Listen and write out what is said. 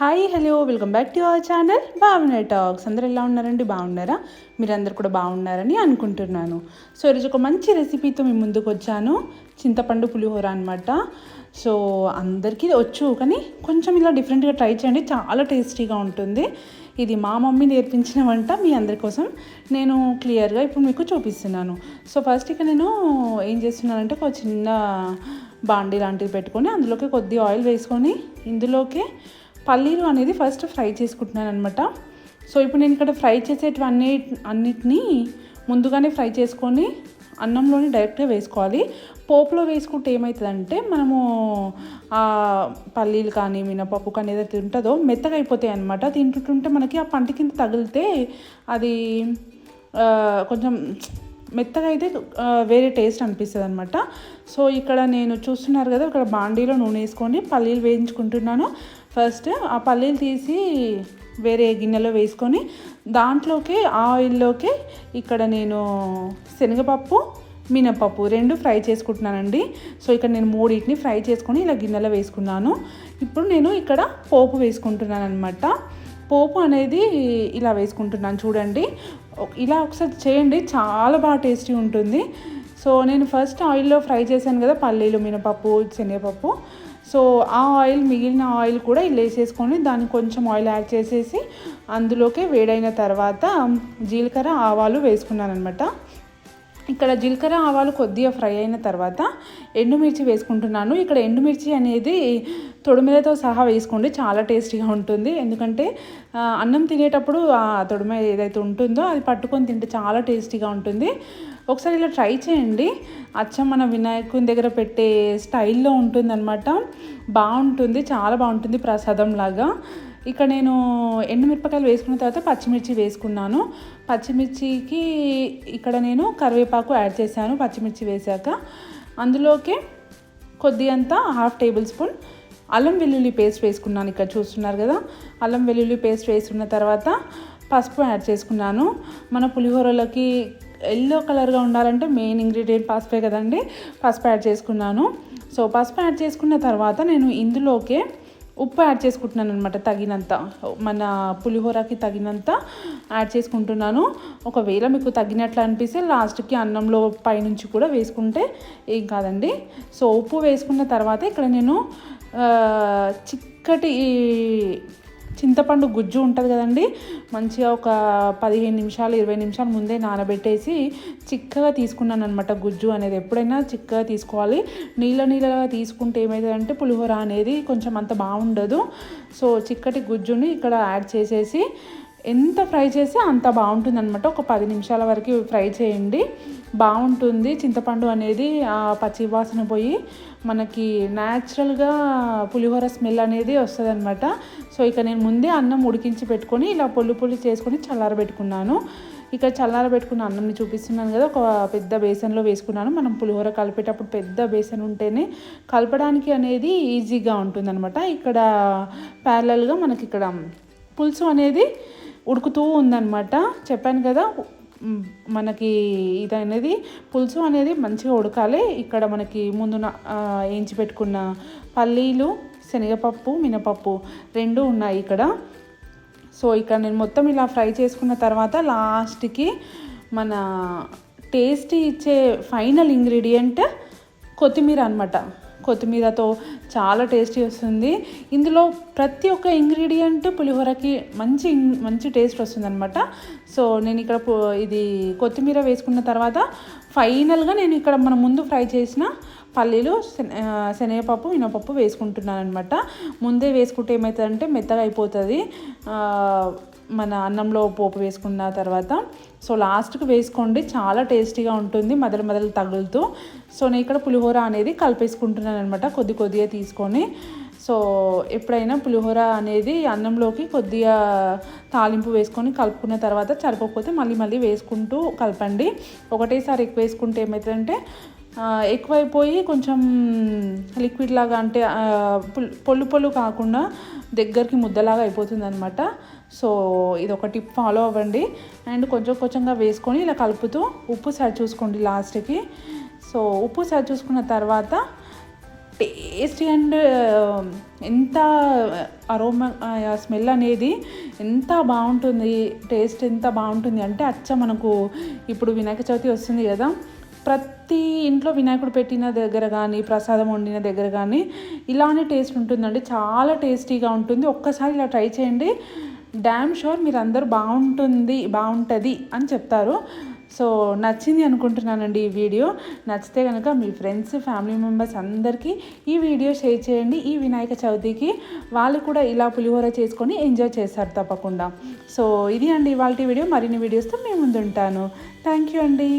Hi hello welcome back to our channel బాగున్నాయి talks. అందరు ఎలా ఉన్నారండి? బాగున్నారా? మీరందరు కూడా బాగున్నారని అనుకుంటున్నాను. సో ఈరోజు ఒక మంచి రెసిపీతో మీ ముందుకు వచ్చాను. చింతపండు పులిహోర అనమాట సో అందరికీ వచ్చు కానీ కొంచెం ఇలా డిఫరెంట్గా ట్రై చేయండి. చాలా టేస్టీగా ఉంటుంది. ఇది మా మమ్మీ నేర్పించిన వంట. మీ అందరి కోసం నేను క్లియర్గా ఇప్పుడు మీకు చూపిస్తున్నాను. సో ఫస్ట్ ఇక నేను ఏం చేస్తున్నానంటే ఒక చిన్న బాండీ లాంటిది పెట్టుకొని అందులోకి కొద్ది ఆయిల్ వేసుకొని ఇందులోకి పల్లీలు అనేది ఫస్ట్ ఫ్రై చేసుకుంటున్నాను అనమాట సో ఇప్పుడు నేను ఇక్కడ ఫ్రై చేసేటివన్నీ అన్నిటినీ ముందుగానే ఫ్రై చేసుకొని అన్నంలోనే డైరెక్ట్గా వేసుకోవాలి. పోపులో వేసుకుంటే ఏమవుతుందంటే మనము ఆ పల్లీలు కానీ మినపప్పు కానీ ఏదైతే ఉంటుందో మెత్తగా అయిపోతాయి అనమాట తింటుంటే మనకి ఆ పంట కింద తగిలితే అది కొంచెం మెత్తగా అయితే వేరే టేస్ట్ అనిపిస్తుంది అనమాట సో ఇక్కడ నేను చూస్తున్నారు కదా ఇక్కడ బాండీలో నూనె వేసుకొని పల్లీలు వేయించుకుంటున్నాను. ఫస్ట్ ఆ పల్లీలు తీసి వేరే గిన్నెలో వేసుకొని దాంట్లోకి ఆ ఆయిల్లోకి ఇక్కడ నేను శనగపప్పు మినపప్పు రెండు ఫ్రై చేసుకుంటున్నానండి. సో ఇక్కడ నేను మూడింటిని ఫ్రై చేసుకొని ఇలా గిన్నెలో వేసుకున్నాను. ఇప్పుడు నేను ఇక్కడ పోపు వేసుకుంటున్నాను అనమాట పోపు అనేది ఇలా వేసుకుంటున్నాను చూడండి. ఇలా ఒకసారి చేయండి చాలా బాగా టేస్టీ ఉంటుంది. సో నేను ఫస్ట్ ఆయిల్లో ఫ్రై చేశాను కదా పల్లీలు మినపప్పు శనగపప్పు. సో ఆ ఆయిల్ మిగిలిన ఆయిల్ కూడా ఇలా వేసేసుకొని దానికి కొంచెం ఆయిల్ యాడ్ చేసేసి అందులోకి వేడైన తర్వాత జీలకర్ర ఆవాలు వేసుకున్నాను అనమాట ఇక్కడ జీలకర్ర ఆవాలు కొద్దిగా ఫ్రై అయిన తర్వాత ఎండుమిర్చి వేసుకుంటున్నాను. ఇక్కడ ఎండుమిర్చి అనేది తొడిమెలతో సహా వేసుకోండి చాలా టేస్టీగా ఉంటుంది. ఎందుకంటే అన్నం తినేటప్పుడు ఆ తొడిమ ఏదైతే ఉంటుందో అది పట్టుకొని తింటే చాలా టేస్టీగా ఉంటుంది. ఒకసారి ఇలా ట్రై చేయండి. అచ్చం మన వినాయకుని దగ్గర పెట్టే స్టైల్లో ఉంటుందన్నమాట. బాగుంటుంది చాలా బాగుంటుంది ప్రసాదం లాగా. ఇక్కడ నేను ఎండుమిరపకాయలు వేసుకున్న తర్వాత పచ్చిమిర్చి వేసుకున్నాను. పచ్చిమిర్చికి ఇక్కడ నేను కరివేపాకు యాడ్ చేశాను పచ్చిమిర్చి వేశాక. అందులోకి కొద్దిగంత హాఫ్ టేబుల్ స్పూన్ అల్లం వెల్లుల్లి పేస్ట్ వేసుకున్నాను. ఇక్కడ చూస్తున్నారు కదా అల్లం వెల్లుల్లి పేస్ట్ వేసుకున్న తర్వాత పసుపు యాడ్ చేసుకున్నాను. మన పులిహోరలోకి ఎల్లో కలర్గా ఉండాలంటే మెయిన్ ఇంగ్రీడియంట్ పసుపే కదండి. పసుపు యాడ్ చేసుకున్నాను. సో పసుపు యాడ్ చేసుకున్న తర్వాత నేను ఇందులోకే ఉప్పు యాడ్ చేసుకుంటున్నాను అనమాట తగినంత. మన పులిహోరకి తగినంత యాడ్ చేసుకుంటున్నాను. ఒకవేళ మీకు తగినట్లు అనిపిస్తే లాస్ట్కి అన్నంలో పైనుంచి కూడా వేసుకుంటే ఏం కాదండి. సో ఉప్పు వేసుకున్న తర్వాత ఇక్కడ నేను చిక్కటి చింతపండు గుజ్జు ఉంటుంది కదండి మంచిగా ఒక పదిహేను నిమిషాలు ఇరవై నిమిషాలు ముందే నానబెట్టేసి చిక్కగా తీసుకున్నాను అనమాట గుజ్జు అనేది. ఎప్పుడైనా చిక్కగా తీసుకోవాలి. నీళ్ళ నీళ్ళగా తీసుకుంటే ఏమవుతుందంటే పులిహోర అనేది కొంచెం అంత బాగుండదు. సో చిక్కటి గుజ్జుని ఇక్కడ యాడ్ చేసేసి ఎంత ఫ్రై చేస్తే అంత బాగుంటుంది అనమాట ఒక పది నిమిషాల వరకు ఫ్రై చేయండి. బాగుంటుంది. చింతపండు అనేది పచ్చి వాసన పోయి మనకి న్యాచురల్గా పులిహోర స్మెల్ అనేది వస్తుంది అనమాట సో ఇక నేను ముందే అన్నం ఉడికించి పెట్టుకొని ఇలా పొల్లు పొల్లు చేసుకొని చల్లారబెట్టుకున్నాను. ఇక చల్లారబెట్టుకున్న అన్నంని చూపిస్తున్నాను కదా ఒక పెద్ద బేసన్లో వేసుకున్నాను. మనం పులిహోర కలిపేటప్పుడు పెద్ద బేసన్ ఉంటేనే కలపడానికి అనేది ఈజీగా ఉంటుందన్నమాట. ఇక్కడ ప్యారలల్గా మనకి ఇక్కడ పులుసు అనేది ఉడుకుతూ ఉందన్నమాట. చెప్పాను కదా మనకి ఇది అనేది పులుసు అనేది మంచిగా ఉడకాలి. ఇక్కడ మనకి ముందున ఏంచి వేయించి పెట్టుకున్న పల్లీలు శనగపప్పు మినపప్పు రెండు ఉన్నాయి ఇక్కడ. సో ఇక్కడ నేను మొత్తం ఇలా ఫ్రై చేసుకున్న తర్వాత లాస్ట్కి మన టేస్టీ ఇచ్చే ఫైనల్ ఇంగ్రీడియంట్ కొత్తిమీర అనమాట కొత్తిమీరతో చాలా టేస్టీ వస్తుంది. ఇందులో ప్రతి ఒక్క ఇంగ్రీడియంట్ పులిహోరకి మంచి మంచి టేస్ట్ వస్తుందన్నమాట. సో నేను ఇక్కడ ఇది కొత్తిమీర వేసుకున్న తర్వాత ఫైనల్గా నేను ఇక్కడ మనం ముందు ఫ్రై చేసిన పల్లీలు శనగపప్పు మినపప్పు వేసుకుంటున్నాను అనమాట ముందే వేసుకుంటే ఏమవుతుందంటే మెత్తగా అయిపోతుంది. మన అన్నంలో పోపు వేసుకున్న తర్వాత సో లాస్ట్కి వేసుకోండి. చాలా టేస్టీగా ఉంటుంది మొదలు మొదలు తగులుతూ. సో నేను ఇక్కడ పులిహోర అనేది కలిపేసుకుంటున్నాను అనమాట కొద్ది కొద్దిగా తీసుకొని. సో ఎప్పుడైనా పులిహోర అనేది అన్నంలోకి కొద్దిగా తాలింపు వేసుకొని కలుపుకున్న తర్వాత సరిపోకపోతే మళ్ళీ మళ్ళీ వేసుకుంటూ కలపండి. ఒకటేసారి ఎక్కువ వేసుకుంటే ఏమవుతుందంటే ఎక్కువైపోయి కొంచెం లిక్విడ్ లాగా అంటే పొల్లు పొల్లు కాకుండా దగ్గరికి ముద్దలాగా అయిపోతుంది అనమాట సో ఇది ఒక టిప్ ఫాలో అవ్వండి. అండ్ కొంచెం కొంచెంగా వేసుకొని ఇలా కలుపుతూ ఉప్పు సరి చూసుకోండి లాస్ట్కి. సో ఉప్పు సరి చూసుకున్న తర్వాత టేస్టీ అండ్ ఎంత అరోమా స్మెల్ అనేది ఎంత బాగుంటుంది టేస్ట్ ఎంత బాగుంటుంది అంటే అచ్చ మనకు ఇప్పుడు వినాయక చవితి వస్తుంది కదా. ప్రతి ఇంట్లో వినాయకుడు పెట్టిన దగ్గర కానీ ప్రసాదం వండిన దగ్గర కానీ ఇలానే టేస్ట్ ఉంటుందండి. చాలా టేస్టీగా ఉంటుంది. ఒక్కసారి ఇలా ట్రై చేయండి. డ్యామ్ షూర్ మీరు అందరూ బాగుంటుంది బాగుంటుంది అని చెప్తారు. సో నచ్చింది అనుకుంటున్నానండి ఈ వీడియో. నచ్చితే కనుక మీ ఫ్రెండ్స్ ఫ్యామిలీ మెంబర్స్ అందరికీ ఈ వీడియో షేర్ చేయండి. ఈ వినాయక చవితికి వాళ్ళు కూడా ఇలా పులిహోర చేసుకొని ఎంజాయ్ చేస్తారు తప్పకుండా. సో ఇది అండి ఇవాళ వీడియో. మరిన్ని వీడియోస్తో మేము ముందుంటాను. థ్యాంక్ యూ అండి.